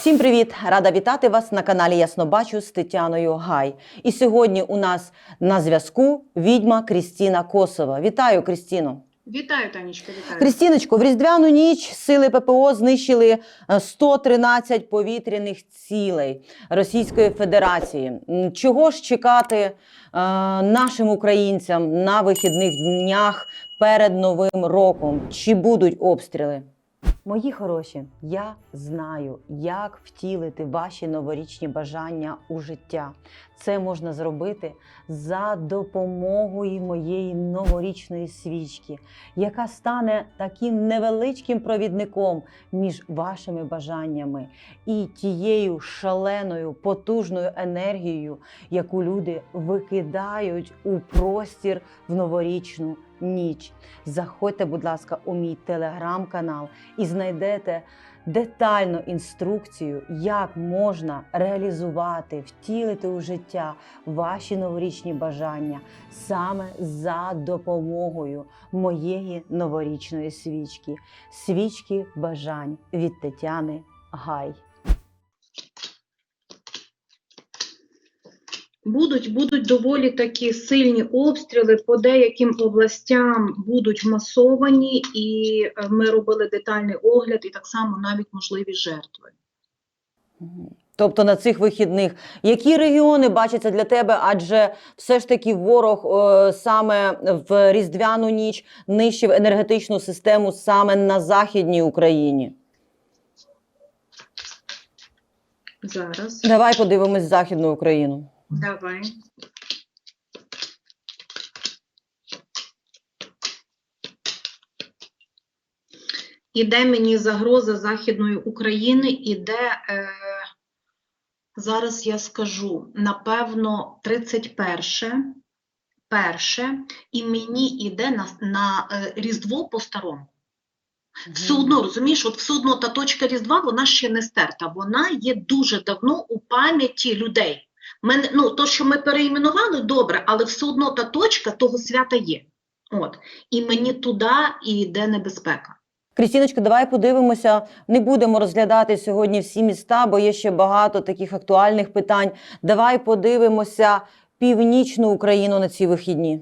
Всім привіт! Рада вітати вас на каналі Яснобачу з Тетяною Гай. І сьогодні у нас на зв'язку відьма Крістіна Косова. Вітаю, Крістіно! Вітаю, Танечка, вітаю. Крістіночко, в різдвяну ніч сили ППО знищили е, 113 повітряних цілей Російської Федерації. Чого ж чекати е, нашим українцям на вихідних днях перед Новим роком? Чи будуть обстріли? Мої хороші, я знаю, як втілити ваші новорічні бажання у життя. Це можна зробити за допомогою моєї новорічної свічки, яка стане таким невеличким провідником між вашими бажаннями і тією шаленою потужною енергією, яку люди викидають у простір в новорічну ніч. Заходьте, будь ласка, у мій телеграм-канал і знайдете детальну інструкцію, як можна реалізувати, втілити у життя ваші новорічні бажання саме за допомогою моєї новорічної свічки, свічки бажань від Тетяни Гай. Будуть, будуть доволі такі сильні обстріли по деяким областям будуть масовані, і е, ми робили детальний огляд, і так само навіть можливі жертви. Тобто на цих вихідних, які регіони бачаться для тебе? Адже все ж таки ворог е, саме в різдвяну ніч нищив енергетичну систему саме на західній Україні. Зараз Давай подивимось Західну Україну. Давай. Іде мені загроза Західної України, іде, е, зараз я скажу, напевно, 31, перше, і мені іде на, на е, Різдво по-старому. Все одно, розумієш, от все одно та точка Різдва, вона ще не стерта, вона є дуже давно у пам'яті людей. Мене, ну, то, що ми переіменували, добре, але все одно та точка того свята є. От. І мені туди і йде небезпека. Крістіночка, давай подивимося. Не будемо розглядати сьогодні всі міста, бо є ще багато таких актуальних питань. Давай подивимося північну Україну на ці вихідні.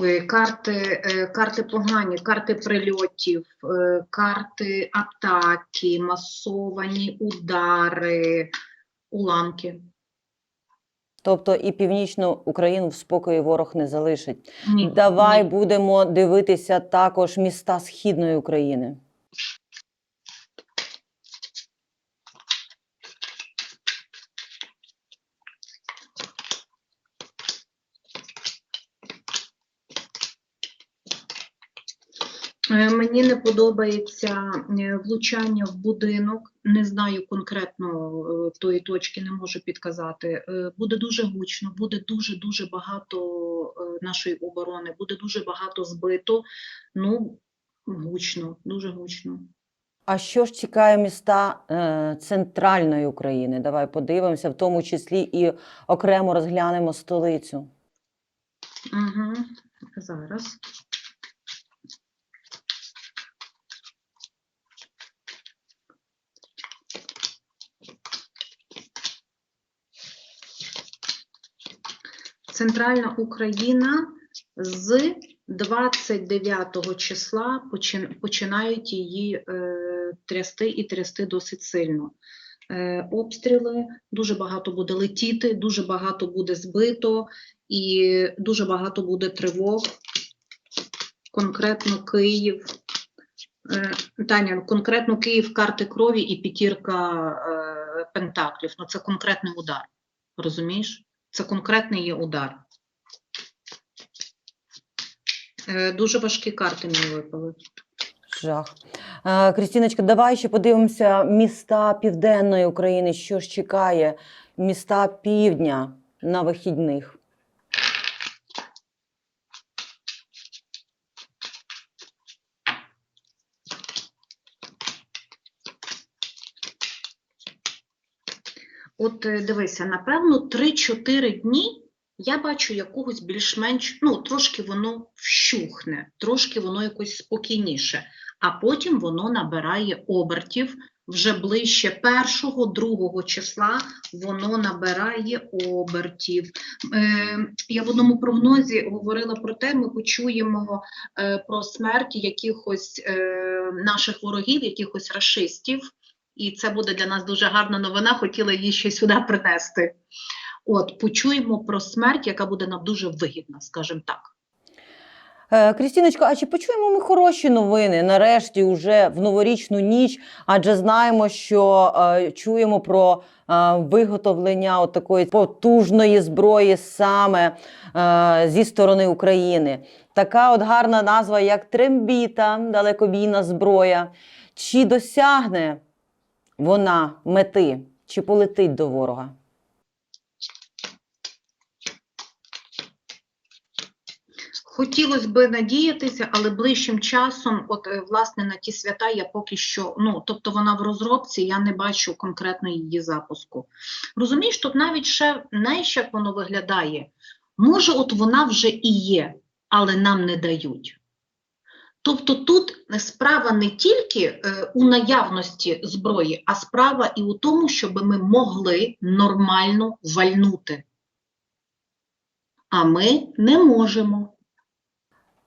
Ой, карти, е, карти погані, карти прильотів, е, карти атаки, масовані удари, уламки. Тобто і північну Україну в спокої ворог не залишить. Ні, Давай ні. будемо дивитися також міста Східної України. Е, Мені не подобається е, влучання в будинок. Не знаю конкретно е, тої точки, не можу підказати. Е, Буде дуже гучно, буде дуже дуже багато е, нашої оборони, буде дуже багато збито. Ну, гучно, дуже гучно. А що ж чекає міста е, центральної України? Давай подивимося, в тому числі і окремо розглянемо столицю. Угу. Зараз. Центральна Україна з 29 числа починають її е, трясти і трясти досить сильно. Е, обстріли, дуже багато буде летіти, дуже багато буде збито і дуже багато буде тривог. Конкретно Київ. Е, Таня, конкретно Київ карти крові і п'ятірка пентаклів. Ну, це конкретний удар. Розумієш? Це конкретний є удар. Е, Дуже важкі карти мені випали. Жах. Е, Крістіночка, давай ще подивимося міста Південної України. Що ж чекає міста Півдня на вихідних? От е, дивися, напевно, 3-4 дні Я бачу якогось більш-менш, ну, трошки воно вщухне, трошки воно якось спокійніше, а потім воно набирає обертів. Вже ближче першого, другого числа воно набирає обертів. Е, я в одному прогнозі говорила про те, ми почуємо е, про смерть якихось наших ворогів, якихось рашистів, і це буде для нас дуже гарна новина. Хотіла її ще сюди принести. От, почуємо про смерть, яка буде нам дуже вигідна, скажімо так. Е, Крістіночко, а чи почуємо ми хороші новини нарешті, уже в новорічну ніч? Адже знаємо, що е, чуємо про е, виготовлення от такої потужної зброї саме е, зі сторони України. Така от гарна назва, як трембіта, далекобійна зброя. Чи досягне вона мети, чи полетить до ворога? Хотілося би надіятися, але ближчим часом, от е, власне на ті свята, я поки що, ну тобто вона в розробці, я не бачу конкретно її запуску. Розумієш, тут навіть ще знаєш, як воно виглядає. Може, от вона вже і є, але нам не дають. Тобто тут справа не тільки е, у наявності зброї, а справа і у тому, щоб ми могли нормально вальнути. А ми не можемо.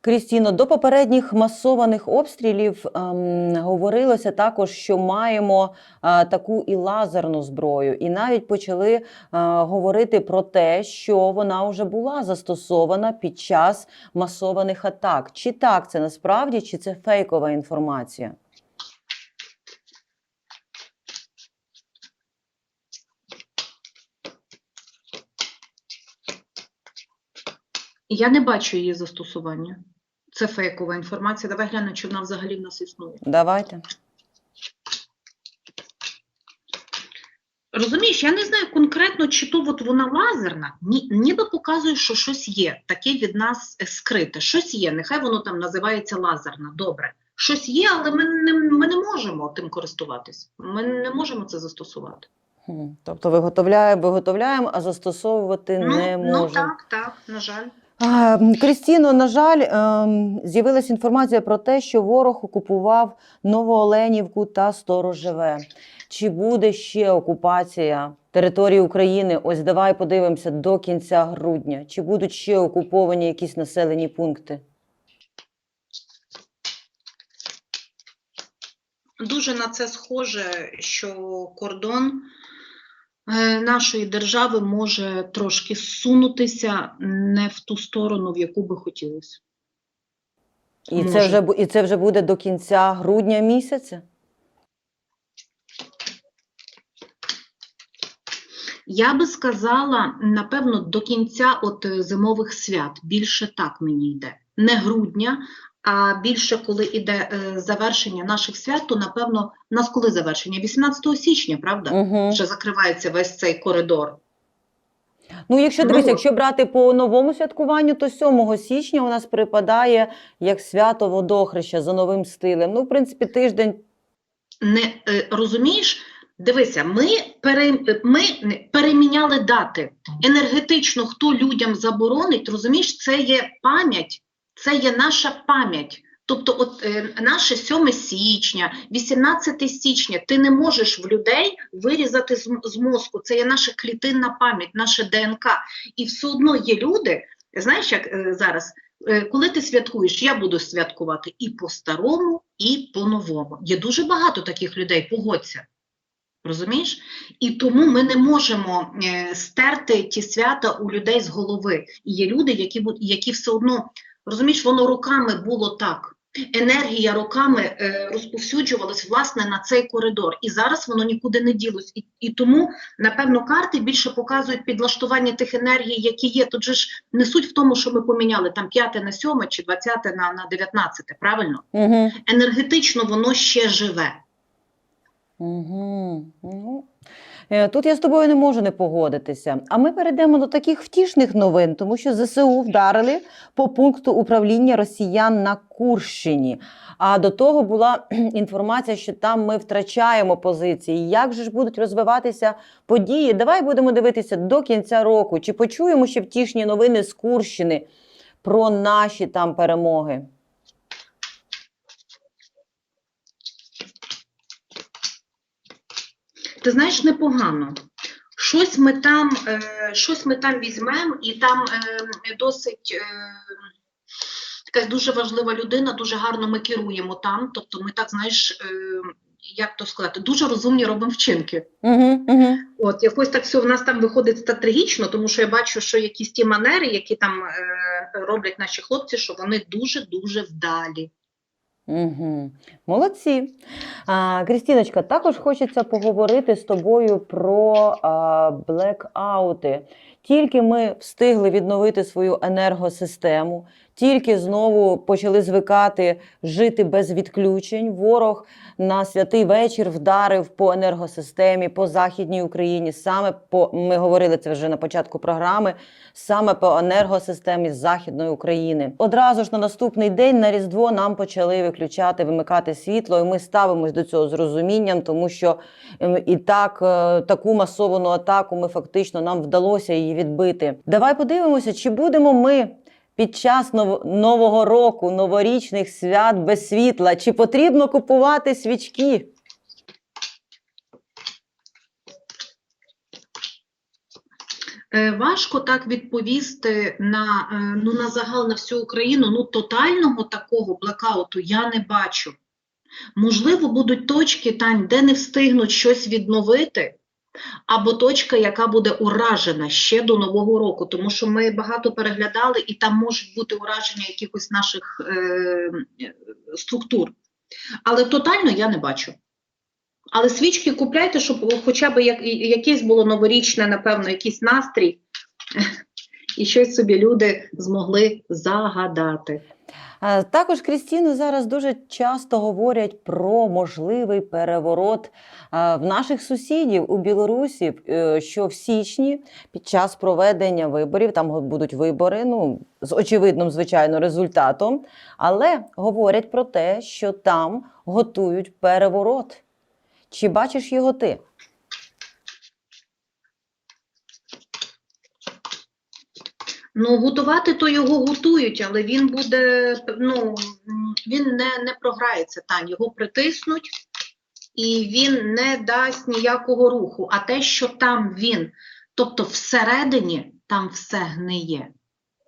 Крістіно, до попередніх масованих обстрілів ем, говорилося також, що маємо е, таку і лазерну зброю, і навіть почали е, говорити про те, що вона вже була застосована під час масованих атак. Чи так це насправді, чи це фейкова інформація? Я не бачу її застосування. Це фейкова інформація. Давай глянемо, чи вона взагалі в нас існує. Давайте. Розумієш, я не знаю конкретно, чи то от вона лазерна, ні, ніби показує, що щось є, таке від нас скрите. Щось є, нехай воно там називається лазерна, добре. Щось є, але ми не, ми не можемо тим користуватись. Ми не можемо це застосувати. Тобто виготовляємо, виготовляємо, а застосовувати не ну, можемо. ну так, так, на жаль. Крістіно, на жаль, ем, з'явилася інформація про те, що ворог окупував Новооленівку та Сторожеве. Чи буде ще окупація території України? Ось давай подивимося до кінця грудня. Чи будуть ще окуповані якісь населені пункти? Дуже на це схоже, що кордон нашої держави може трошки зсунутися не в ту сторону, в яку би хотілося. І це, вже, і це вже буде до кінця грудня місяця? Я би сказала, напевно, до кінця от е, зимових свят. Більше так мені йде. Не грудня, а більше коли йде е, завершення наших свят, то напевно, у нас коли завершення? 18 січня, правда? Угу. Вже закривається весь цей коридор. Ну, якщо Ну, дивись, от. якщо брати по новому святкуванню, то 7 січня у нас припадає як свято водохреща за новим стилем. Ну, в принципі, тиждень. не е, розумієш, дивися, ми, пере, ми переміняли дати. Енергетично, хто людям заборонить, розумієш, це є пам'ять, це є наша пам'ять. Тобто, от е, наше 7 січня, 18 січня, ти не можеш в людей вирізати з, з мозку. Це є наша клітинна пам'ять, наше ДНК. І все одно є люди, знаєш, як е, зараз, е, коли ти святкуєш, я буду святкувати і по-старому, і по-новому. Є дуже багато таких людей, погодься. Розумієш? І тому ми не можемо е, стерти ті свята у людей з голови. І є люди, які, які все одно, розумієш, воно роками було так. Енергія роками е, розповсюджувалась власне на цей коридор, і зараз воно нікуди не ділось. І, і тому, напевно, карти більше показують підлаштування тих енергій, які є. Тут же ж не суть в тому, що ми поміняли там 5 на 7 чи 20 на, на 19, правильно? Угу. Енергетично воно ще живе. Угу. Ну, Тут я з тобою не можу не погодитися. А ми перейдемо до таких втішних новин, тому що ЗСУ вдарили по пункту управління росіян на Курщині. А до того була інформація, що там ми втрачаємо позиції. Як же ж будуть розвиватися події? Давай будемо дивитися до кінця року. Чи почуємо ще втішні новини з Курщини про наші там перемоги? Ти знаєш, непогано. Щось ми там, е, щось ми там візьмемо, і там е, досить е, якась дуже важлива людина, дуже гарно ми керуємо там. Тобто ми так, знаєш, е, як то сказати, дуже розумні робимо вчинки. Угу, угу. От якось так все в нас там виходить стратегічно, тому що я бачу, що якісь ті манери, які там е, роблять наші хлопці, що вони дуже дуже вдалі. Угу. Молодці. А, Крістіночка, також хочеться поговорити з тобою про а, блекаути. Тільки ми встигли відновити свою енергосистему, тільки знову почали звикати жити без відключень. Ворог на святий вечір вдарив по енергосистемі, по Західній Україні. Саме по ми говорили це вже на початку програми, саме по енергосистемі Західної України. Одразу ж на наступний день на Різдво нам почали виключати, вимикати світло, і ми ставимось до цього з розумінням, тому що ем, і так е, таку масовану атаку ми фактично нам вдалося її відбити. Давай подивимося, чи будемо ми. Під час нов- нового року, новорічних свят без світла, чи потрібно купувати свічки? Е, Важко так відповісти на, е, ну, на загал на всю Україну. Ну, тотального такого блекауту я не бачу. Можливо, будуть точки, Тань, де не встигнуть щось відновити, або точка, яка буде уражена ще до Нового року, тому що ми багато переглядали, і там можуть бути ураження якихось наших е, структур. Але тотально я не бачу. Але свічки купляйте, щоб хоча б як, якесь було новорічне, напевно, якийсь настрій, і щось собі люди змогли загадати. Також Крістіни зараз дуже часто говорять про можливий переворот в наших сусідів у Білорусі, е, що в січні під час проведення виборів там будуть вибори, ну з очевидним, звичайно, результатом, але говорять про те, що там готують переворот. Чи бачиш його ти? Ну, готувати то його готують, але він буде, ну, він не, не програється там, його притиснуть, і він не дасть ніякого руху. А те, що там він, тобто всередині, там все гниє,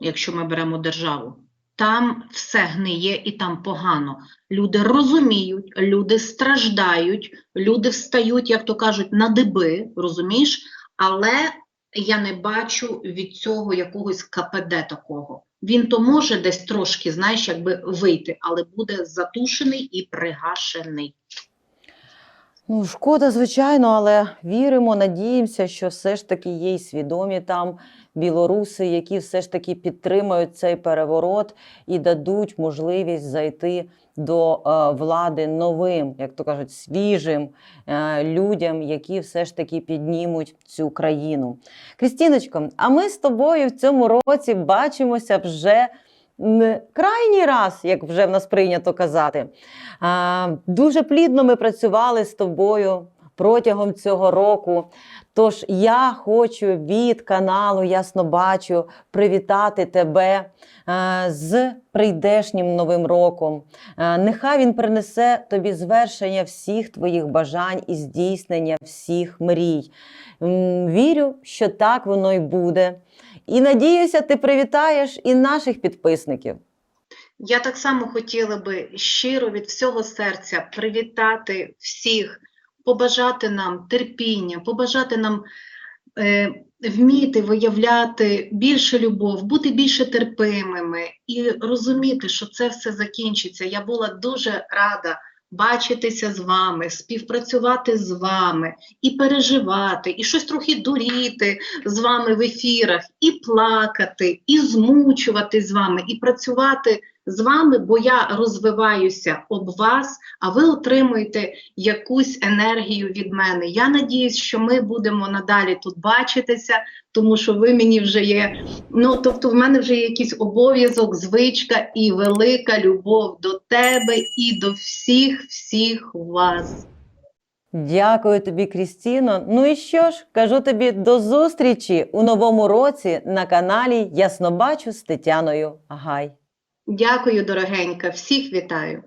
якщо ми беремо державу. Там все гниє і там погано. Люди розуміють, люди страждають, люди встають, як то кажуть, на диби, розумієш? Але я не бачу від цього якогось КПД такого. Він то може десь трошки, знаєш, якби вийти, але буде затушений і пригашений. Ну, шкода, звичайно, але віримо, надіємося, що все ж таки є й свідомі там білоруси, які все ж таки підтримають цей переворот і дадуть можливість зайти до е, влади новим, як то кажуть, свіжим е, людям, які все ж таки піднімуть цю країну. Крістіночко, а ми з тобою в цьому році бачимося вже. Крайній раз, як вже в нас прийнято казати, Дуже плідно ми працювали з тобою протягом цього року. Тож я хочу від каналу Ясно Бачу привітати тебе е, з прийдешнім новим роком. Е, Нехай він принесе тобі звершення всіх твоїх бажань і здійснення всіх мрій. Вірю, що так воно й буде. І надіюся, ти привітаєш і наших підписників. Я так само хотіла би щиро від всього серця привітати всіх, побажати нам терпіння, побажати нам е, вміти виявляти більше любов, бути більше терпимими і розуміти, що це все закінчиться. Я була дуже рада бачитися з вами, співпрацювати з вами і переживати, і щось трохи дуріти з вами в ефірах, і плакати, і змучувати з вами, і працювати з вами, бо я розвиваюся об вас, а ви отримуєте якусь енергію від мене. Я надіюсь, що ми будемо надалі тут бачитися, тому що ви мені вже є. Ну тобто, в мене вже є якийсь обов'язок, звичка і велика любов до тебе і до всіх, всіх вас. Дякую тобі, Крістіно. Ну і що ж, кажу тобі до зустрічі у новому році на каналі Яснобачу з Тетяною Гай. Дякую, дорогенька, всіх вітаю.